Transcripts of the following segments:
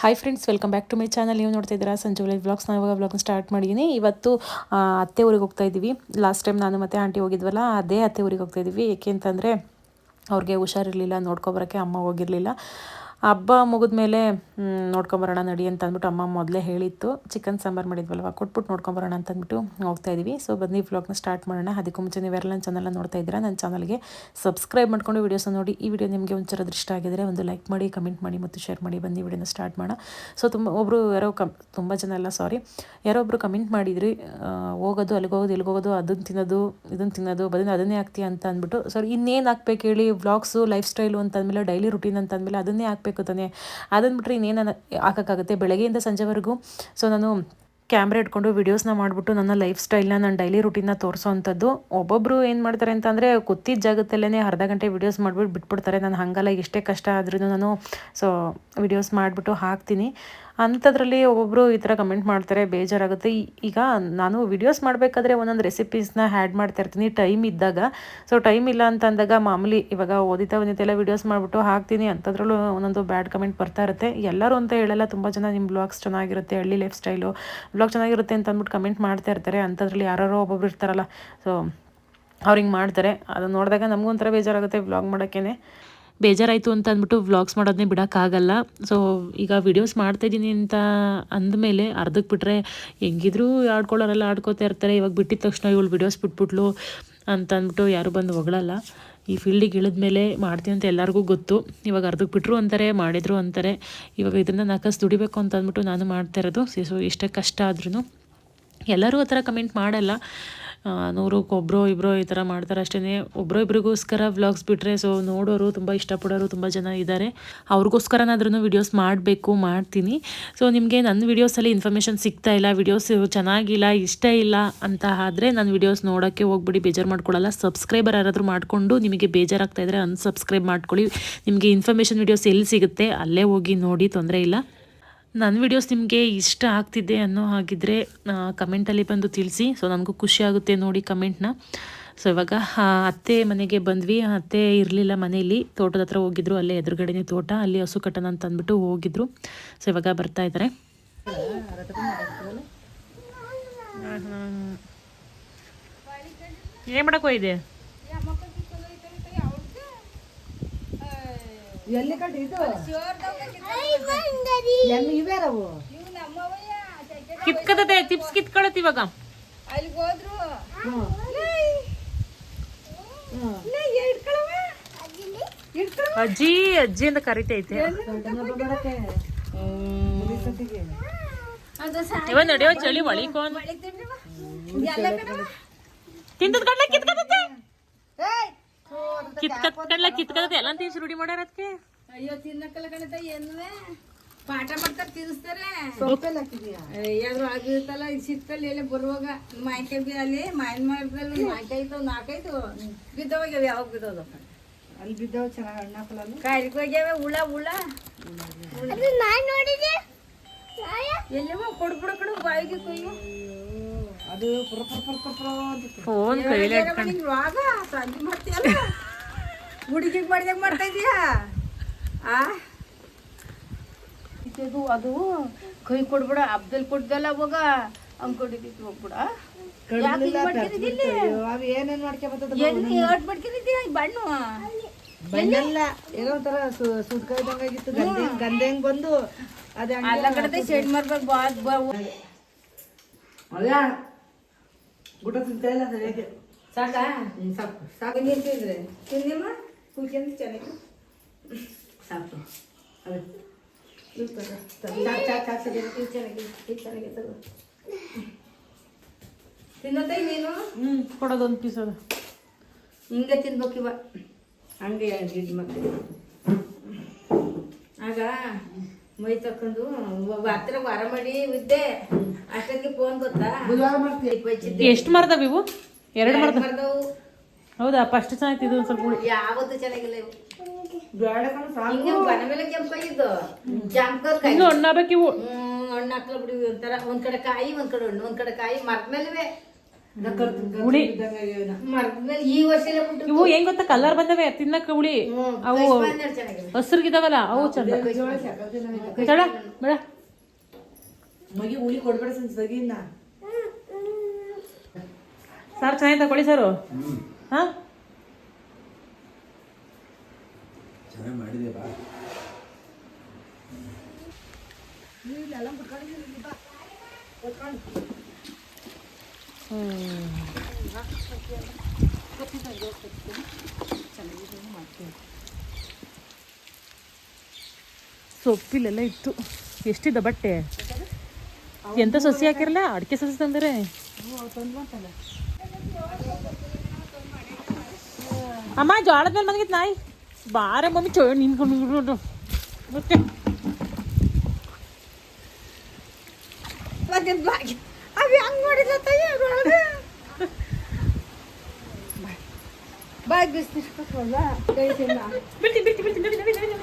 Hi friends welcome back to my channel ನೀವು ನೋಡ್ತಾ ಇದ್ದೀರಾ ಸಂಜೆ ವ್ಲಾಗ್ಸ್ ನಾನು ಇವಾಗ ವ್ಲಾಗ್ನ ಸ್ಟಾರ್ಟ್ ಮಾಡಿದ್ದೀನಿ ಇವತ್ತು ಅತ್ತೆ ಊರಿಗೆ ಹೋಗ್ತಾ ಇದ್ದೀವಿ. ಲಾಸ್ಟ್ ಟೈಮ್ ನಾನು ಮತ್ತು ಆಂಟಿ ಹೋಗಿದ್ವಲ್ಲ, ಅದೇ ಅತ್ತೆ ಊರಿಗೆ ಹೋಗ್ತಾ ಇದ್ದೀವಿ. ಏಕೆ ಅಂತಂದರೆ, ಅವ್ರಿಗೆ ಹುಷಾರಿರಲಿಲ್ಲ, ನೋಡ್ಕೊಬರೋಕ್ಕೆ ಅಮ್ಮ ಹೋಗಿರಲಿಲ್ಲ. ಹಬ್ಬ ಮುಗಿದ್ಮೇಲೆ ನೋಡ್ಕೊಂಬರೋಣ ನಡಿ ಅಂತ ಅಂದ್ಬಿಟ್ಟು ಅಮ್ಮ ಮೊದಲೇ ಹೇಳಿತ್ತು. ಚಿಕನ್ ಸಾಂಬಾರು ಮಾಡಿದ್ವಲ್ವ? ಕೊಟ್ಬಿಟ್ಟು ನೋಡ್ಕೊಂಬರೋಣ ಅಂತ ಅಂದ್ಬಿಟ್ಟು ಹೋಗ್ತಾ ಇದ್ದೀವಿ ಸೊ ಬನ್ನಿ ವ್ಲಾಗ್ನ ಸ್ಟಾರ್ಟ್ ಮಾಡೋಣ. ಅದಕ್ಕೂ ಮುಂಚೆ ನೀವೆಲ್ಲ ನನ್ನ ಚಾನಲ್ನ ನೋಡ್ತಾ ಇದ್ದೀರಾ ನನ್ನ ಚಾನಲ್ಗೆ ಸಬ್ಸ್ಕ್ರೈಬ್ ಮಾಡ್ಕೊಂಡು ವೀಡಿಯೋಸ್ನ ನೋಡಿ. ಈ ವಿಡಿಯೋ ನಿಮಗೆ ಒಂಚೂರು ದೃಷ್ಟ ಆಗಿದ್ರೆ ಒಂದು ಲೈಕ್ ಮಾಡಿ ಕಮೆಂಟ್ ಮಾಡಿ ಮತ್ತು ಶೇರ್ ಮಾಡಿ. ಬನ್ನಿ ವಿಡಿಯೋನ ಸ್ಟಾರ್ಟ್ ಮಾಡೋಣ. ಸೊ ತುಂಬ ಒಬ್ಬರು ಯಾರೋ ಕಮ್, ತುಂಬ ಜನ ಎಲ್ಲ ಸಾರಿ ಯಾರೋ ಒಬ್ಬರು ಕಮೆಂಟ್ ಮಾಡಿದ್ರಿ ಹೋಗೋದು, ಅಲ್ಲಿಗೆ ಹೋಗೋದು, ಇಲ್ಲಿಗೆ ಹೋಗೋದು ಅದನ್ನು ತಿನ್ನೋದು ಇದನ್ನು ತಿನ್ನೋದು ಬದಲು ಅದನ್ನೇ ಹಾಕ್ತೀಯ ಅಂತ ಅಂದ್ಬಿಟ್ಟು. ಸೊ ಇನ್ನೇನು ಹಾಕ್ಬೇಕು ಹೇಳಿ ವ್ಲಾಗ್ಸು ಲೈಫ್ ಸ್ಟೈಲು ಅಂತಂದಮೇಲೆ ಡೈಲಿ ರುಟೀನ್ ಅಂತಂದಮೇಲೆ ಅದನ್ನೇ ಹಾಕ್ಬೇಕು. ತಾನೆ ಅದನ್ನು ಬಿಟ್ಟರೆ ಇನ್ನೇನು ಹಾಕೋಕ್ಕಾಗುತ್ತೆ? ಬೆಳಗ್ಗೆಯಿಂದ ಸಂಜೆವರೆಗೂ. ಸೊ ನಾನು ಕ್ಯಾಮ್ರಾ ಇಟ್ಕೊಂಡು ವೀಡಿಯೋಸ್ನ ಮಾಡಿಬಿಟ್ಟು ನನ್ನ ಲೈಫ್ ಸ್ಟೈಲ್ನ ನನ್ನ ಡೈಲಿ ರುಟೀನ್ನ ತೋರಿಸೋ ಅಂಥದ್ದು. ಒಬ್ಬೊಬ್ಬರು ಏನು ಮಾಡ್ತಾರೆ ಅಂತಂದರೆ ಗೊತ್ತಿದ್ದ ಜಾಗದಲ್ಲೇ ಅರ್ಧ ಗಂಟೆ ವೀಡಿಯೋಸ್ ಮಾಡಿಬಿಟ್ಟು ಬಿಟ್ಬಿಡ್ತಾರೆ. ನಾನು ಹಾಗಲ್ಲ ಎಷ್ಟೇ ಕಷ್ಟ ಆದ್ರೂ ನಾನು ಸೊ ವೀಡಿಯೋಸ್ ಮಾಡಿಬಿಟ್ಟು ಹಾಕ್ತೀನಿ. ಅಂಥದ್ರಲ್ಲಿ ಒಬ್ಬೊಬ್ಬರು ಈ ಥರ ಕಮೆಂಟ್ ಮಾಡ್ತಾರೆ, ಬೇಜಾರಾಗುತ್ತೆ. ಈಗ ನಾನು ವಿಡಿಯೋಸ್ ಮಾಡಬೇಕಾದ್ರೆ ಒಂದೊಂದು ರೆಸಿಪೀಸ್ನ ಆ್ಯಡ್ ಮಾಡ್ತಾ ಇರ್ತೀನಿ. ಟೈಮ್ ಇದ್ದಾಗ. ಸೊ ಟೈಮ್ ಇಲ್ಲ ಅಂತ ಅಂದಾಗ ಮಾಮೂಲಿ ಇವಾಗ ಓದಿತಾ ಒಂದಿತ್ತೆಲ್ಲ ವೀಡಿಯೋಸ್ ಮಾಡಿಬಿಟ್ಟು ಹಾಕ್ತೀನಿ. ಅಂಥದ್ರಲ್ಲೂ ಒಂದೊಂದು ಬ್ಯಾಡ್ ಕಮೆಂಟ್ ಬರ್ತಾ ಇರುತ್ತೆ. ಎಲ್ಲರೂ ಅಂತ ಹೇಳಲ್ಲ, ತುಂಬ ಜನ ನಿಮ್ಮ ಬ್ಲಾಗ್ಸ್ ಚೆನ್ನಾಗಿರುತ್ತೆ, ಹಳ್ಳಿ ಲೈಫ್ ಸ್ಟೈಲು ಬ್ಲಾಗ್ ಚೆನ್ನಾಗಿರುತ್ತೆ ಅಂತ ಅಂದ್ಬಿಟ್ಟು ಕಮೆಂಟ್ ಮಾಡ್ತಾ ಇರ್ತಾರೆ. ಅಂಥದ್ರಲ್ಲಿ ಯಾರೋ ಒಬ್ಬೊಬ್ರು ಇರ್ತಾರಲ್ಲ. ಸೊ ಅವ್ರು ಹಿಂಗೆ ಮಾಡ್ತಾರೆ. ಅದನ್ನು ನೋಡಿದಾಗ ನಮಗೂ ಒಂಥರ ಬೇಜಾರಾಗುತ್ತೆ ಬ್ಲಾಗ್ ಮಾಡೋಕ್ಕೇ ಬೇಜಾರಾಯಿತು ಅಂತ ಅಂದ್ಬಿಟ್ಟು ವ್ಲಾಗ್ಸ್ ಮಾಡೋದನ್ನೇ ಬಿಡೋಕ್ಕಾಗಲ್ಲ. ಸೊ ಈಗ ವಿಡಿಯೋಸ್ ಮಾಡ್ತಾಯಿದ್ದೀನಿ ಅಂತ ಅಂದಮೇಲೆ ಅರ್ಧಕ್ಕೆ ಬಿಟ್ಟರೆ ಹೆಂಗಿದ್ರೂ ಆಡ್ಕೊಳ್ಳೋರೆಲ್ಲ ಆಡ್ಕೋತಾ ಇರ್ತಾರೆ. ಇವಾಗ ಬಿಟ್ಟಿದ ತಕ್ಷಣ ಇವಳು ವಿಡಿಯೋಸ್ ಬಿಟ್ಬಿಟ್ಲು ಅಂತ ಅಂದ್ಬಿಟ್ಟು ಯಾರು ಬಂದು ಹೊಗಳಲ್ಲ. ಈ ಫೀಲ್ಡಿಗೆ ಇಳಿದ್ಮೇಲೆ ಮಾಡ್ತೀನಿ ಅಂತ ಎಲ್ಲರಿಗೂ ಗೊತ್ತು. ಇವಾಗ ಅರ್ಧಕ್ಕೆ ಬಿಟ್ಟರು ಅಂತಾರೆ, ಮಾಡಿದ್ರು ಅಂತಾರೆ. ಇವಾಗ ಇದರಿಂದ ನಾಲ್ಕಸ್ ದುಡಿಬೇಕು ಅಂತ ಅಂದ್ಬಿಟ್ಟು ನಾನು ಮಾಡ್ತಾ ಇರೋದು. ಸೊ ಎಷ್ಟೇ ಕಷ್ಟ ಆದ್ರೂ ಎಲ್ಲರೂ ಆ ಥರ ಕಮೆಂಟ್ ಮಾಡಲ್ಲ. ಆ, ನೂರಕ್ಕೆ ಒಬ್ಬರು ಇಬ್ಬರು ಈ ಥರ ಮಾಡ್ತಾರೆ ಅಷ್ಟೇ ಒಬ್ಬರು ಇಬ್ಬರಿಗೋಸ್ಕರ ವ್ಲಾಗ್ಸ್ ಬಿಟ್ಟರೆ ಸೊ ನೋಡೋರು ತುಂಬ ಇಷ್ಟಪಡೋರು ತುಂಬ ಜನ ಇದ್ದಾರೆ. ಅವ್ರಿಗೋಸ್ಕರನಾದ್ರೂ ವಿಡಿಯೋಸ್ ಮಾಡಬೇಕು ಮಾಡ್ತೀನಿ. ಸೊ ನಿಮಗೆ ನನ್ನ ವೀಡಿಯೋಸಲ್ಲಿ ಇನ್ಫಾರ್ಮೇಷನ್ ಸಿಗ್ತಾ ಇಲ್ಲ ವಿಡಿಯೋಸ್ ಚೆನ್ನಾಗಿಲ್ಲ ಇಷ್ಟ ಇಲ್ಲ ಅಂತ ಆದರೆ ನಾನು ವಿಡಿಯೋಸ್ ನೋಡೋಕ್ಕೆ ಹೋಗ್ಬಿಡಿ ಬೇಜಾರು ಮಾಡ್ಕೊಳ್ಳಲ್ಲ ಸಬ್ಸ್ಕ್ರೈಬರ್ ಯಾರಾದರೂ ಮಾಡಿಕೊಂಡು ನಿಮಗೆ ಬೇಜಾರಾಗ್ತಾ ಇದ್ದರೆ ಅನ್ಸಬ್ಸ್ಕ್ರೈಬ್ ಮಾಡ್ಕೊಳ್ಳಿ. ನಿಮಗೆ ಇನ್ಫಾರ್ಮೇಷನ್ ವೀಡಿಯೋಸ್ ಎಲ್ಲಿ ಸಿಗುತ್ತೆ ಅಲ್ಲೇ ಹೋಗಿ ನೋಡಿ ತೊಂದರೆ ಇಲ್ಲ. ನನ್ನ ವಿಡಿಯೋಸ್ ನಿಮಗೆ ಇಷ್ಟ ಆಗ್ತಿದೆ ಅನ್ನೋ ಹಾಗಿದ್ರೆ ಕಮೆಂಟಲ್ಲಿ ಬಂದು ತಿಳಿಸಿ. ಸೊ ನನಗೂ ಖುಷಿ ಆಗುತ್ತೆ ನೋಡಿ ಕಮೆಂಟ್ನ ಸೊ ಇವಾಗ ಅತ್ತೆ ಮನೆಗೆ ಬಂದ್ವಿ. ಅತ್ತೆ ಇರಲಿಲ್ಲ ಮನೆಯಲ್ಲಿ ತೋಟದ ಹತ್ರ ಹೋಗಿದ್ರು. ಅಲ್ಲೇ ಎದುರುಗಡೆನೇ ತೋಟ. ಅಲ್ಲಿ ಹಸು ಕಟ್ಟಣ ಅಂತ ಅಂದ್ಬಿಟ್ಟು ಹೋಗಿದ್ರು. ಸೊ ಇವಾಗ ಬರ್ತಾ ಇದ್ದಾರೆ ಏನು ಮಾಡಕ್ಕೆ ಹೋಗಿದೆ ಎಲ್ಲಿ ಕಟ್ಟಿ ಇದು ಕಿತ್ಕತತೆ ಚಿಪ್ಸ್ ಕಿತ್ಕೊಳತ್ ಇವಾಗ. ಅಲ್ಲಿಗೆ ಹೋದ್ರು. ಅಜ್ಜಿ ಅಜ್ಜಿ ಅಂತ ಕರಿತೈತೆ ಇವ ನಡಿಯೋ ಚಳಿ ಒಳಿಕೋನ್ ತಿಂದದ ಕಡ್ಲ ಕಿತ್ಕತತೆ ಕಿತ್ಕತ್ ಕಡ್ಲ ಕಿತ್ಕತತೆ ಎಲ್ಲ ತಿನ್ಸಿ ರೂಢಿ ಮಾಡ್ಯಾರ ಅದಕ್ಕೆ ಅಯ್ಯೋ ತಿನ್ನಕ್ಕಲ್ಲ ಕಣತ ಏನುವೆ ಪಾಠ ಮಾಡ್ತಾರೆ ತಿನ್ನಿಸ್ತಾರೆ ಆಗಿರ್ತಲ್ಲ ಈ ಸಿಕ್ಕಲ್ಲಿ ಎಲ್ಲ ಬರುವಾಗ? ಮಾಯ್ಕಾಯಿ ಬಿ ಅಲ್ಲಿ ಮಾಯನ್ ಮಾಡಿದ್ರಲ್ಲಿ ಮಾಯ್ಕಾಯಿ ಇತ್ತು ನಾಲ್ಕೈದು. ಬಿದ್ದೋಗ್ಯಾವ ಯಾವಾಗ ಬಿದ್ದೋದು? ಅಲ್ಲಿ ಬಿದ್ದವು ಚೆನ್ನಾಗಿ ಹಣ್ಣು ಹಾಕಲ್ಲ ಕಾಯಿಗೆ ಹೋಗ್ಯಾವ ಹುಳ ಹುಳ? ಎಲ್ಲವ ಕೊಡ್ಬಿಡ ಕಡು ಬಾಯಿಗೆ ಕೊಯ್ಯು ಅದು ಪುರ ಪುರ ಪುರ ಪುರ ಫೋನ್ ಕೈಲಿ ಇಟ್ಕೊಂಡು ಸಂಜೆ ಮಾಡ್ತೀಯಲ್ಲ? ಹುಡುಗಿಗೆ ಮಾಡಿದಾಗ ಮಾಡ್ತಾ ಇದೀಯಾ? ಆ? ಇದು ಅದು ಕೈ ಕೊಡ್ಬಿಡ ಅಬ್ದಲ್ ಕೊಡ್ದಲ್ಲ ಅವಾಗ ಹಂಗ್ ಕೊಟ್ಟಿದ್ದು ಹೋಗ್ಬಿಡ ಏನೇನ್ ಬಣ್ಣು? ಬಣ್ಣೆಲ್ಲ ಏನೋ ಒಂಥರ ಗಂಧೆ ಗಂಧೆ ಹೆಂಗ್ ಬಂದು ಅದೇ ಅಲ್ಲ ಮಾಡ್ಬೇಕು ತಿಂತಾ ಇಲ್ಲ ಸಾಕಾ? ಸಾಕು. ತಿಂದ್ರೆ. ತಿಂದಿಮ್ಮ ಕೂತ್ಕೊಂಡು ಚೆನ್ನಾಗಿ ಸಾಕು. ಅದೇ. ತಿನ್ನೋತೈ ನೀನು ಹ್ಮ್ ಕೊಡೋದೊಂದು ಪೀಸ್ ಅದ. ಹಿಂಗೆ ತಿನ್ಬೇಕು ಇವ. ಹಂಗೆ ಇದು ಆಗ ಮೈ ತಕೊಂಡು ಹತ್ರ ವಾರ ಮಾಡಿ ಇದ್ದೆ. ಅಷ್ಟೊತ್ತಿಗೆ ಫೋನ್ ಗೊತ್ತಾ? ಎಷ್ಟು ಮರದ ಇವು? ಎರಡು ಬರ್ದವು ಹೌದಾ? ಫಸ್ಟ್ ಚೆನ್ನಾಗಿತ್ತು ಇದು ಒಂದು ಸ್ವಲ್ಪ ಹುಳಿ ಯಾವತ್ತು ಚೆನ್ನಾಗಿಲ್ಲ ಇವು. ಬೇಡ ಕಣ ಸಾಕು. ಹಿಂಗೆ ಬನ ಮೇಲೆ ಕೆಂಪಾಗಿದ್ದು. ಜಾಂಕರ್ ಕೈ ಇನ್ನು ಇವು. ಹ್ಮ್ ಹಣ್ಣು ಹಾಕ್ಲ ಬಿಡಿ ಒಂಥರ. ಒಂದ್ ಕಡೆ ಕಾಯಿ ಒಂದ ಕಡೆ ಹಣ್ಣು ಒಂದ್ ಕಡೆ ಕಾಯಿ. ಮರದ ಮೇಲಿವೆ. ಹುಳಿ ಮರದ ಮೇಲೆ ಈ ವರ್ಷ ಇವು ಹೆಂಗ್ ಗೊತ್ತಾ? ಕಲರ್ ಬಂದವೆ ತಿನ್ನಕ್ಕೆ ಹುಳಿ ಅವು ಚೆನ್ನಾಗಿದೆ ಹಸ್ರಿಗಿದಾವಲ್ಲ ಅವು ಚಂದ. ಸರ್ ಬೇಡ. ಮಗಿ ಹುಳಿ ಕೊಡ್ಬೇಡ ಸಗಿನ್ನ ಸಾರು ಚೆನ್ನಾಗಿ ತಗೊಳ್ಳಿ ಸಾರು? ಹಾ? ಚೆನ್ನಾಗಿ ಮಾಡಿದೆ ಬಾ. ಸೊಪ್ಪಿಲೆಲ್ಲ ಇತ್ತು. ಎಷ್ಟಿದೆ ಬಟ್ಟೆ? ಎಂತ ಸಸಿ ಹಾಕಿರಲ್ಲ ಅಡಿಕೆ ಸಸಿ ತಂದರೆ? ಅಮ್ಮ ಜೋಳದ ಮೇಲೆ ಬಂದಿತ್ತು ನಾಯಿ ಬಾರೆ ಮಮ್ಮಿ ಚೋ ನಿನ್ಕೊಂಡು ಮತ್ತೆ ಅವಿ ಹಂಗ್ ಮಾಡಿಲ್ಲ ತಾಯಿ ಬಾಯ್ ಬಿಸ್ತಿರ್ಬೇಕಲ್ಲ ಕೈ ತಿನ್ನ ಬಿಡ್ತೀನಿ ಬಿಡ್ತೀನಿ ಬಿಡ್ತೀನಿ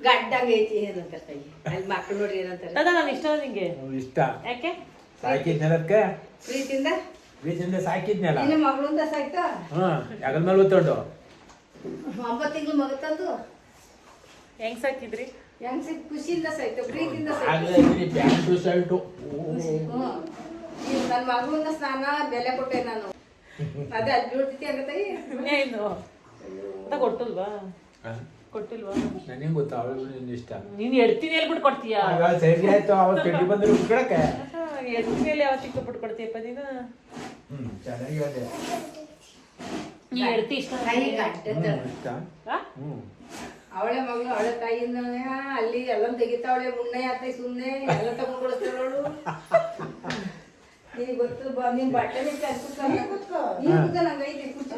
ಗಡ್ಡಂಗೈತಿ ಏನಂತ ಕೈ. ಅಲ್ಲಿ ಮಕ್ಳು ನೋಡಿ ಏನಂತಾರೆ ದಾದಾ ನಾನು ಇಷ್ಟ ನಿಂಗೆ. ಇಷ್ಟ. ಯಾಕೆ? ಸಾಕಿದ್ನಲಕ್ಕೆ ಪ್ರೀತಿಯಿಂದ? ಬೀಚಂದ ಸಾಕಿದ್ನಲ್ಲ ನಿನ್ನ ಮಗಳಿಂದ ಸಾಯ್ತಾ? ಹ್ಞೂ ಹೆಗಲ್ ಮೇಲೆ ಒತ್ತೊಂಡು ಒಂಬತ್ತು ತಿಂಗಳು ಮಗ ತಂದು? ಹೆಂಗ್ ಸಾಕಿದ್ರಿ ಹೆಂಗ್ ಸಿಕ್ ಖುಷಿಯಿಂದ ಸಾಯ್ತು ಪ್ರೀತಿಯಿಂದ ಆಗಲೇ ಇದ್ರಿ ಪ್ಯಾಂಟು ಶರ್ಟು ನನ್ನ ಮಗಳಿಂದ ಸ್ನಾನ ಬೆಲೆ ಕೊಟ್ಟೆ ನಾನು. ಅದೇ ಅಲ್ಲಿ ಬೀಳ್ತೈತಿ ಹಂಗ ತಾಯಿ ಏನು ಅಂತ ಕೊಟ್ಟಿಲ್ವಾ? ಕೊಟ್ಟಿಲ್ವಾ? ನನಗೆ ಗೊತ್ತು ಅವಳು ನಿನ್ನ ಇಷ್ಟ. ನೀನು ಎಡ್ತೀನಿ ಹೇಳ್ಬಿಟ್ಟು ಕೊಡ್ತೀಯಾ? ಆಗ ಸರಿ ಆಯ್ತು ಅವತ್ತು ಪೆಟ್ಟಿ ಬಂದ್ರೆ ಉಟ್ಕೊಳಕ್ಕೆ. ಎಡ್ತೀನಿ ಯಾವ ಚಿಕ್ಕ ಬಿಟ್ಟು ಕೊಡ್ತೀಯಪ್ಪ ನೀನು? ಹ್ಞೂ ಚೆನ್ನಾಗಿ ಹೇಳಿದೆ. ನೀ ಎಡ್ತಿ ಇಷ್ಟ? ಕೈ ಕಟ್ಟದ ಹ್ಞೂ ಇಷ್ಟ? ಹ್ಞೂ ಅವಳೆ ಮಗಳು ಅವಳ ತಾಯಿಯಿಂದ ಅಲ್ಲಿ ಎಲ್ಲ ತೆಗಿತಾವಳೆ ಮುನ್ನೆ ಆತ ಸುಮ್ಮನೆ ಎಲ್ಲ ತಗೊಂಡ್ ನೀ ಗೊತ್ತು ಬಾ ನಿನ್ ಬಟ್ಟೆ ಬೇಕು ಅನ್ಸುತ್ತಲ್ಲ. ನೀನ್ ಗೊತ್ತಾ ನಂಗ್ ಐತೆ ಕುಚ್ಚು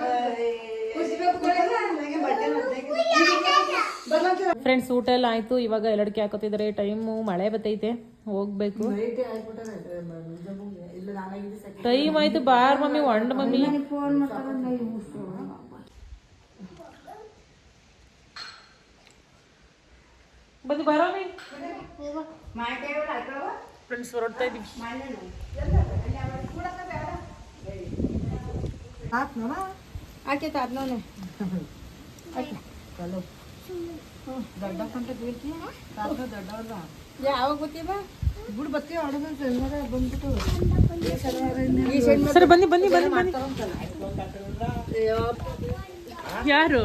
ಕುಚ್ಬೇಕು ಕೊಡಲ್ಲ, ನಂಗೆ ಬಟ್ಟೆ ಮತ್ತೆ ಫ್ರೆಂಡ್ಸ್ ಊಟ ಎಲ್ಲ ಆಯ್ತು. ಇವಾಗ ಎಲ್ಲಡಿಕೆ ಹಾಕೋತಿದ್ದಾರೆ ಟೈಮು ಮಳೆ ಬತ್ತೈತೆ ಹೋಗ್ಬೇಕು. ಟೈಮ್ ಆಯ್ತು. ಬಾರ್ ಮಮ್ಮಿ ಒಂಡ್ ಮಮ್ಮಿ. ಫೋನ್ ಮಾಡ್ತಾರೆ ಬಂದು ಬರೋ ಫ್ರೆಂಡ್ಸ್ ಹೊರಡ್ತಾ ಇದೀವಿ ಆಕೈತೆ ಅದ್ನೋನೆ ಯಾವಾಗ ಗೊತ್ತೀವ ಬಿಡು ಬತ್ತಿ ಹೊಡೆದ ಶನಿವಾರ ಬಂದ್ಬಿಟ್ಟು. ಈ ಶನಿವಾರ ಸರಿ ಬನ್ನಿ ಬನ್ನಿ ಬನ್ನಿ ಬನ್ನಿ. ಯಾರು?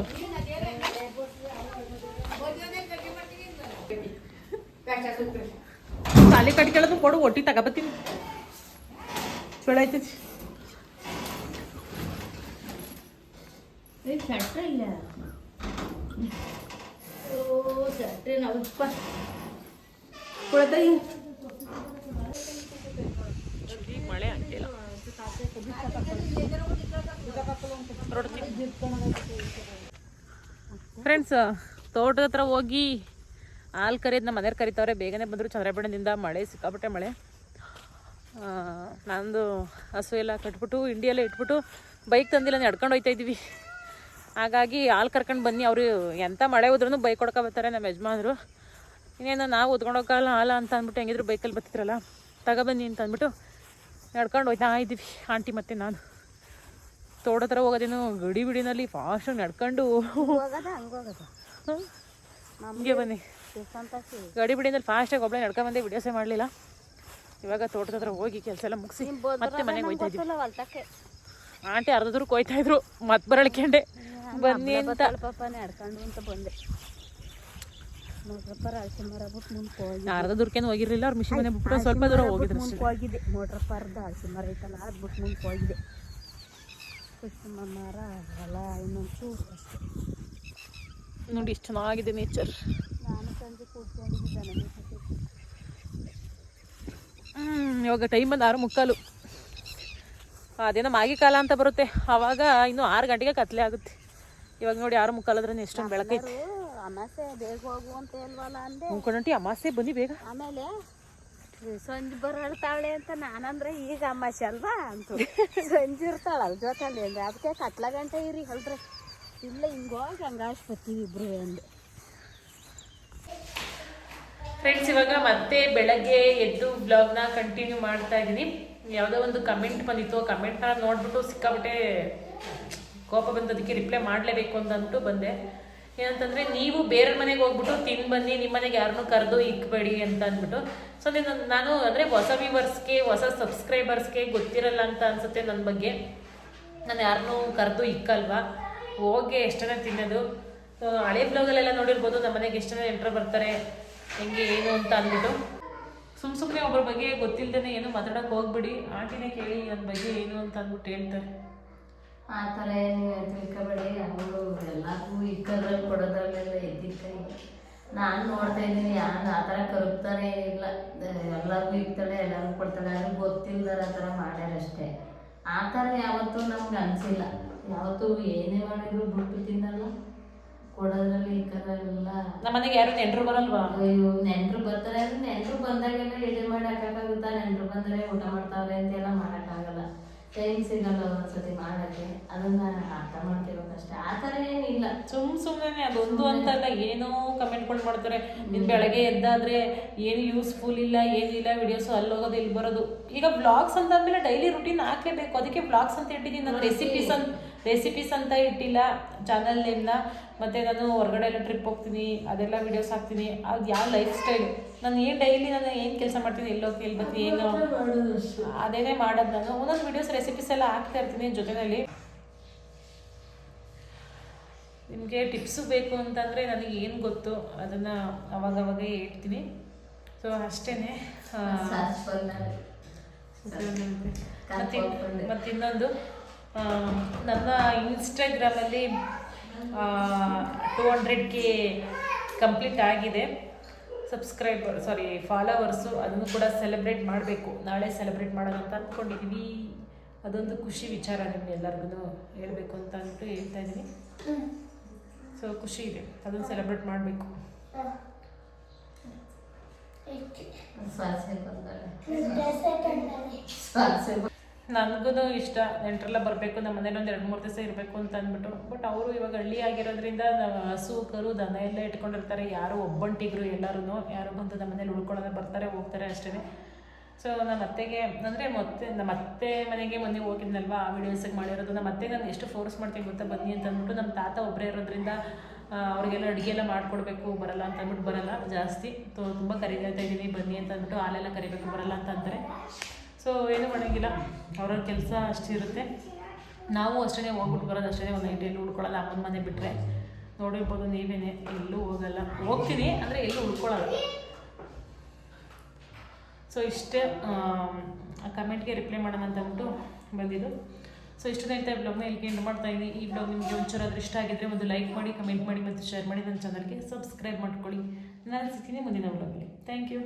ತಾಲಿ ಕಟ್ಕೊಳ್ಳೋದು ಕೊಡು ಒಟ್ಟಿ ತಗೋಬತ್ತೀನಿ ಚಲೋ ಸಟ್ರೆ ಇಲ್ಲ. ಫ್ರೆಂಡ್ಸ್ ತೋಟದ ಹತ್ರ ಹೋಗಿ ಹಾಲು ಕರಿಯೋದು ನಮ್ಮ ಮನೆಯವ್ರು ಕರಿತಾವ್ರೆ. ಬೇಗನೆ ಬಂದರು ಚಂದ್ರಬಣ್ಣದಿಂದ ಮಳೆ, ಸಿಕ್ಕಾಪಟ್ಟೆ ಮಳೆ. ನಂದು ಹಸು ಎಲ್ಲ ಕಟ್ಬಿಟ್ಟು, ಹಿಂಡಿಯೆಲ್ಲ ಇಟ್ಬಿಟ್ಟು ಬೈಕ್ ತಂದಿಲ್ಲ ನಡ್ಕೊಂಡು ಹೋಯ್ತಾ ಇದ್ವಿ. ಹಾಗಾಗಿ ಹಾಲು ಕರ್ಕೊಂಡು ಬನ್ನಿ. ಅವರು ಎಂಥ ಮಳೆ ಹೋದ್ರೂ ಬೈಕ್ ಕೊಡ್ಕೊ ಬರ್ತಾರೆ ನಮ್ಮ ಯಜಮಾನರು. ಇನ್ನೇನು ನಾವು ಓದ್ಕೊಂಡೋಗಲ್ಲ ಹಾಲ ಅಂತ ಅಂದ್ಬಿಟ್ಟು ಹೆಂಗಿದ್ರು ಬೈಕಲ್ಲಿ ಬರ್ತಿದ್ರಲ್ಲ ತಗೊಬನ್ನಿ ಅಂತ ಅಂದ್ಬಿಟ್ಟು ನಡ್ಕೊಂಡು ಹೋಯ್ತಾ ಇದ್ದೀವಿ. ಆಂಟಿ ಮತ್ತೆ ನಾನು. ತೋಟ ಹತ್ರ ಹೋಗೋದೇನು ಗಡಿ ಬಿಡಿನಲ್ಲಿ ಫಾಸ್ಟಾಗಿ ನಡ್ಕೊಂಡು ಹಂಗೆ ಬನ್ನಿ. ಗಡಿ ಬಿಡಿನಲ್ಲಿ ಫಾಸ್ಟಾಗಿ ಒಬ್ಬಳೆ ನಡ್ಕೊಂಡು ಬಂದೆ ವಿಡಿಯೋಸೇ ಮಾಡಲಿಲ್ಲ. ಇವಾಗ ತೋಟದ ಹತ್ರ ಹೋಗಿ ಕೆಲಸ ಎಲ್ಲ ಮುಗಿಸಿ ಮತ್ತೆ ಮನೆಗೆ ಹೋಯ್ತಾ ಇದ್ದೀವಿ. ಆಂಟಿ ಅರ್ಧ ದೂರಕ್ಕೆ ಹೋಯ್ತಾ ಇದ್ರು ಮತ್ತೆ ಬರಳ್ಕೊಂಡೆ ಬನ್ನಿ ಅಂತ. ಪಾಪ ನಡ್ಕೊಂಡು ಅಂತ ಬಂದೆ. ಮೋಟ್ರಪ್ಪರ ಅಳಸಿ ಮರ ಬಿಟ್ಟು ಮುಂದಕ್ಕೆ ಹೋಗಿ ಅರ್ಧ ದೂರಕ್ಕೇನು ಹೋಗಿರಲಿಲ್ಲ ಅವ್ರ ಮಿಷಿನ್ ಮನೆ ಬಿಟ್ಟು ಸ್ವಲ್ಪ ದೂರ ಹೋಗಿದ್ರು ಅಷ್ಟೇ. ಮುಂದಕ್ಕೆ ಹೋಗಿದ್ದೆ ಮೋಟ್ರಪ್ಪರ್ದ ಅಳಸಿ ಮರ ಐತಲ್ಲ ಅದು ಬಿಟ್ಟು ಮುಂದೆ ಕುಸುಮ ಮರ ಹೊಲ ಇನ್ನೊಂದು ನೋಡಿ ಇಷ್ಟು ಚೆನ್ನಾಗಿದೆ ನೇಚರ್ ನಾನು ಸಂಜೆ ಕೂತ್ಕೊಂಡಿದ್ದೆ ಹ್ಮ್ ಇವಾಗ ಟೈಮ್ ಬಂದು ಆರು ಮುಕ್ಕಾಲು. ಅದೇನೋ ಮಾಗಿ ಕಾಲ ಅಂತ ಬರುತ್ತೆ. ಆವಾಗ ಇನ್ನು ಆರು ಗಂಟೆಗೆ ಕತ್ಲೆ ಆಗುತ್ತೆ. ಇವಾಗ ನೋಡಿ ಯಾರು ಮುಕ್ಕಾಲದ್ರೆ ಎಷ್ಟೊಂದು ಬೆಳಕೈತಿ. ಅಮಾಸೆ ಬೇಗ ಹೋಗು ಅಂತ ಹೇಳ್ವಲ್ಲ ಅಂದೆ. ಮುನ್ಕೊಂಡಂಟಿ ಅಮಾಸೆ ಬನ್ನಿ ಬೇಗ. ಆಮೇಲೆ ಸಂಜೆ ಬರಳ್ತಾಳೆ ಅಂತ ನಾನಂದ್ರೆ ಈಗ ಅಮಾಸೆ ಅಲ್ವಾ ಅಂತ. ಸಂಜೆ ಇರ್ತಾಳಲ್ಲ ಜೊತೆಲಿ ಅಂದ್ರೆ. ಅದಕ್ಕೆ ಕತ್ಲ ಗಂಟೆ ಇರಿ ಹೇಳ್ರಿ ಇಲ್ಲ ಹಿಂಗೆ ಹೋಗಿ ಹಂಗಾಶ್ ಬರ್ತೀವಿ ಇಬ್ರು ಅಂದೆ ಫ್ರೆಂಡ್ಸ್ ಇವಾಗ ಮತ್ತೆ ಬೆಳಗ್ಗೆ ಎದ್ದು ಬ್ಲಾಗ್ನ ಕಂಟಿನ್ಯೂ ಮಾಡ್ತಾ ಇದ್ದೀನಿ ಯಾವುದೋ ಒಂದು ಕಮೆಂಟ್ ಬಂದಿತ್ತು. ಕಮೆಂಟ್ನ ನೋಡ್ಬಿಟ್ಟು ಸಿಕ್ಕಾಬಿಟ್ಟೆ ಕೋಪ ಬಂದದಕ್ಕೆ ರಿಪ್ಲೈ ಮಾಡಲೇಬೇಕು ಅಂತ ಅಂದ್ಬಿಟ್ಟು ಬಂದೆ. ಏನಂತಂದ್ರೆ, ನೀವು ಬೇರೆ ಮನೆಗೆ ಹೋಗ್ಬಿಟ್ಟು ತಿನ್ ಬನ್ನಿ ನಿಮ್ಮ ಮನೆಗೆ ಯಾರನ್ನೂ ಕರೆದು ಇಕ್ಬೇಡಿ ಅಂತ ಅಂದ್ಬಿಟ್ಟು. ಸೊ ನೀನು ನಾನು ಅಂದರೆ ಹೊಸ ವ್ಯೂವರ್ಸ್ಗೆ ಹೊಸ ಸಬ್ಸ್ಕ್ರೈಬರ್ಸ್ಗೆ ಗೊತ್ತಿರಲ್ಲ ಅಂತ ಅನ್ಸುತ್ತೆ ನನ್ನ ಬಗ್ಗೆ. ನಾನು ಯಾರನ್ನೂ ಕರೆದು ಇಕ್ಕಲ್ವಾ? ಹೋಗಿ ಎಷ್ಟು ಜನ ತಿನ್ನೋದು? ಹಳೆ ಬ್ಲಾಗಲ್ಲೆಲ್ಲ ನೋಡಿರ್ಬೋದು ನಮ್ಮ ಮನೆಗೆ ಎಷ್ಟು ಜನ ಎಂಟ್ರ ಬರ್ತಾರೆ, ಹೆಂಗೆ, ಏನು ಅಂತ ಅಂದ್ಬಿಟ್ಟು. ಸುಮ್ ಸುಮ್ಮನೆ ಒಬ್ಬರ ಬಗ್ಗೆ ಗೊತ್ತಿಲ್ಲದೇ ಏನು ಮಾತಾಡೋಕೆ ಹೋಗ್ಬಿಡಿ. ಆಂಟಿನೇ ಕೇಳಿ ನನ್ನ ಬಗ್ಗೆ ಏನು ಅಂತ ಅಂದ್ಬಿಟ್ಟು ಹೇಳ್ತಾರೆ. ಆ ಥರ ಏನು ತಿಳ್ಕೊಬೇಡಿ ಅವರು ಎಲ್ಲರಿಗೂ ಇಕ್ಕದ್ರಲ್ಲಿ ಕೊಡೋದ್ರಲ್ಲೆಲ್ಲ ಎದ್ದಿಕ್ಕೈ ನಾನು ನೋಡ್ತಾ ಇದ್ದೀನಿ ಯಾರು ಆ ಥರ ಕರುಗ್ತಾನೆ ಇಲ್ಲ. ಎಲ್ಲರಿಗೂ ಇಕ್ತಾಳೆ ಎಲ್ಲರಿಗೂ ಕೊಡ್ತಾಳೆ. ಅದು ಗೊತ್ತಿಲ್ಲದಾರ ಆ ಥರ ಮಾಡ್ಯಾರಷ್ಟೇ. ಆ ಥರ ಯಾವತ್ತೂ ನಮ್ಗೆ ಅನಿಸಿಲ್ಲ. ಯಾವತ್ತೂ ಏನೇ ಮಾಡಿದ್ರು ಬಿಟ್ಟು ತಿನ್ನಲ್ಲ. ಕೊಡೋದ್ರಲ್ಲಿ ಇಕ್ಕದ್ರಲ್ಲೆಲ್ಲ ನಮ್ಮ ಮನೆಗೆ ಯಾರು ನೆಂಟರು ಬರಲ್ವಾ? ಅಯ್ಯೋ ನೆಂಟರು ಬರ್ತಾರೆ. ಅಂದರೆ ನೆಂಟರು ಬಂದಾಗೆಲ್ಲ ಎಡೆ ಮಾಡಿ ಹಾಕಕ್ಕಾಗುತ್ತಾ ನೆಂಟರು ಬಂದರೆ ಊಟ ಮಾಡ್ತಾವ್ರೆ ಅಂತೆಲ್ಲ ಮಾಡೋಕ್ಕಾಗಲ್ಲ ಟೈಮ್ ಸಿಗಲ್ಲ ಒಂದ್ಸತಿ ಮಾಡಕ್ಕೆ ಅದನ್ನ ಅರ್ಥ ಮಾಡ್ತಿರ್ಬೇಕಷ್ಟೇ. ಆ ಥರ ಏನಿಲ್ಲ. ಸುಮ್ ಸುಮ್ಮನೆ ಅದೊಂದು ಅಂತಲ್ಲ ಏನೋ ಕಮೆಂಟ್ಗಳು ಮಾಡ್ತಾರೆ. ನಿನ್ ಬೆಳಗ್ಗೆ ಎದ್ದಾದ್ರೆ ಏನು ಯೂಸ್ಫುಲ್ ಇಲ್ಲ ಏನಿಲ್ಲ ವಿಡಿಯೋಸ್ ಅಲ್ಲಿ ಹೋಗೋದು ಇಲ್ಲಿ ಬರೋದು. ಈಗ ಬ್ಲಾಗ್ಸ್ ಅಂತ ಅಂದ್ಮೇಲೆ ಡೈಲಿ ರುಟೀನ್ ಹಾಕ್ಲೇಬೇಕು. ಅದಕ್ಕೆ ಬ್ಲಾಗ್ಸ್ ಅಂತ ಇಟ್ಟಿದ್ದೀನಿ ನಾನು ರೆಸಿಪೀಸ್ ಅಂತ ರೆಸಿಪೀಸ್ ಅಂತ ಇಟ್ಟಿಲ್ಲ. ಚಾನಲ್ ನೇಮ್ನ ಮತ್ತೆ ನಾನು ಹೊರಗಡೆ ಎಲ್ಲ ಟ್ರಿಪ್ ಹೋಗ್ತೀನಿ ಅದೆಲ್ಲ ವಿಡಿಯೋಸ್ ಹಾಕ್ತೀನಿ. ಅದು ಯಾವ ಲೈಫ್ ಸ್ಟೈಲ್ ನಾನು ಏನು ಡೈಲಿ ನಾನು ಏನು ಕೆಲಸ ಮಾಡ್ತೀನಿ ಎಲ್ಲೋಗಿ ಎಲ್ಲಿ ಬರ್ತೀನಿ ಏನು? ಅದೇನೇ ಮಾಡೋದು ನಾನು. ಒಂದೊಂದು ವೀಡಿಯೋಸ್ ರೆಸಿಪೀಸ್ ಎಲ್ಲ ಹಾಕ್ತಾ ಇರ್ತೀನಿ ಜೊತೆಯಲ್ಲಿ ನಿಮಗೆ ಟಿಪ್ಸು ಬೇಕು ಅಂತಂದರೆ ನನಗೆ ಏನು ಗೊತ್ತು ಅದನ್ನು ಅವಾಗವಾಗ ಹೇಳ್ತೀನಿ. ಸೊ ಅಷ್ಟೇ ಮತ್ತೆ ಮತ್ತು ಇನ್ನೊಂದು ಆ, ನನ್ನ ಇನ್ಸ್ಟಾಗ್ರಾಮಲ್ಲಿ ಟೂ ಹಂಡ್ರೆಡ್ ಕೆ ಕಂಪ್ಲೀಟ್ ಆಗಿದೆ. ಸಬ್ಸ್ಕ್ರೈಬರ್ ಸಾರಿ ಫಾಲೋವರ್ಸು ಅದನ್ನು ಕೂಡ ಸೆಲೆಬ್ರೇಟ್ ಮಾಡಬೇಕು. ನಾಳೆ ಸೆಲೆಬ್ರೇಟ್ ಮಾಡೋಣ ಅಂತ ಅಂದ್ಕೊಂಡಿದ್ದೀವಿ ಅದೊಂದು ಖುಷಿ ವಿಚಾರ ನಿಮ್ಗೆಲ್ಲರಿಗೂ ಹೇಳಬೇಕು ಅಂತ ಅಂದ್ಬಿಟ್ಟು ಹೇಳ್ತಾ ಇದ್ದೀನಿ. ಸೊ ಖುಷಿ ಇದೆ. ಅದನ್ನು ಸೆಲೆಬ್ರೇಟ್ ಮಾಡಬೇಕು. ಸ್ವಾಸ್ಯ ಬಂದ ಸ್ವಾಸೆ ನನಗೂ ಇಷ್ಟ, ನೆಂಟರೆಲ್ಲ ಬರಬೇಕು ನಮ್ಮ ಮನೇಲಿ ಒಂದು ಎರಡು ಮೂರು ದಿವಸ ಇರಬೇಕು ಅಂತ ಅಂದ್ಬಿಟ್ಟು. ಬಟ್ ಅವರು ಇವಾಗ ಹಳ್ಳಿ ಆಗಿರೋದ್ರಿಂದ ಹಸು, ಕರು, ದನ ಎಲ್ಲ ಇಟ್ಕೊಂಡಿರ್ತಾರೆ. ಯಾರು ಒಬ್ಬಂಟಿಗರು ಎಲ್ಲರೂ ಯಾರು ಬಂದು ನಮ್ಮ ಮನೇಲಿ ಉಳ್ಕೊಳ್ಳೋದೇ ಬರ್ತಾರೆ, ಹೋಗ್ತಾರೆ ಅಷ್ಟೇ ಸೊ ನಮ್ಮ ಅತ್ತೆಗೆ, ಅಂದರೆ ಮತ್ತೆ ನಮ್ಮ ಅತ್ತೆ ಮನೆಗೆ ಮೊನ್ನೆ ಹೋಗಿದ್ನಲ್ವ, ಆ ವಿಡಿಯೋಸಿಗೆ ಮಾಡಿರೋದು. ನಮ್ಮ ಅತ್ತೆ ನಾನು ಎಷ್ಟು ಫೋರ್ಸ್ ಮಾಡ್ತೀನಿ ಗೊತ್ತಾ, ಬನ್ನಿ ಅಂತ ಅಂದ್ಬಿಟ್ಟು ನಮ್ಮ ತಾತ ಒಬ್ಬರೇ ಇರೋದ್ರಿಂದ ಅವರಿಗೆಲ್ಲ ಅಡುಗೆ ಎಲ್ಲ ಮಾಡಿಕೊಡ್ಬೇಕು, ಬರಲ್ಲ ಅಂತ ಅಂದ್ಬಿಟ್ಟು ಬರಲ್ಲ, ಜಾಸ್ತಿ. ತುಂಬ ಕರಿತಾ ಇದ್ದೀನಿ ಬನ್ನಿ ಅಂತ ಅಂದ್ಬಿಟ್ಟು ಹಾಲೆಲ್ಲ ಕರಿಬೇಕು, ಬರಲ್ಲ ಅಂತ ಅಂತಾರೆ. ಸೊ ಏನು ಮಾಡೋಂಗಿಲ್ಲ. ಅವ್ರವ್ರ ಕೆಲಸ ಅಷ್ಟಿರುತ್ತೆ ನಾವು ಅಷ್ಟೇ ಹೋಗ್ಬಿಟ್ಟು ಬರೋದು ಅಷ್ಟೇ ಒಂದು ನೈಟ್ ಎಲ್ಲೂ ಉಳ್ಕೊಳ್ಳಲ್ಲ ಅಮ್ಮನ ಮನೆ ಬಿಟ್ಟರೆ ನೋಡಿರ್ಬೋದು ನೀವೇನೆ, ಎಲ್ಲೂ ಹೋಗಲ್ಲ. ಹೋಗ್ತೀನಿ ಅಂದರೆ ಎಲ್ಲೂ ಉಳ್ಕೊಳ್ಳಲ್ಲ. ಸೊ ಇಷ್ಟೇ ಕಮೆಂಟ್ಗೆ ರಿಪ್ಲೈ ಮಾಡೋಣ ಅಂತ ಅಂದ್ಬಿಟ್ಟು ಬಂದಿದ್ದು. ಸೊ ಇಷ್ಟು ಹೇಳ್ತಾ ಬ್ಲಾಗ್ನ ಇಲ್ಲಿಗೆ ಎಂಡ್ ಮಾಡ್ತಾ ಇದ್ದೀನಿ. ಈ ಬ್ಲಾಗ್ ನಿಮಗೆ ಒಂಚೂರಾದ್ರೂ ಇಷ್ಟ ಆಗಿದ್ದರೆ ಒಂದು ಲೈಕ್ ಮಾಡಿ ಕಮೆಂಟ್ ಮಾಡಿ ಮತ್ತು ಶೇರ್ ಮಾಡಿ. ನನ್ನ ಚಾನಲ್ಗೆ ಸಬ್ಸ್ಕ್ರೈಬ್ ಮಾಡ್ಕೊಳ್ಳಿ. ನಾನು ಸಿಗ್ತೀನಿ ಮುಂದಿನ ಬ್ಲಾಗಲ್ಲಿ ಥ್ಯಾಂಕ್ ಯು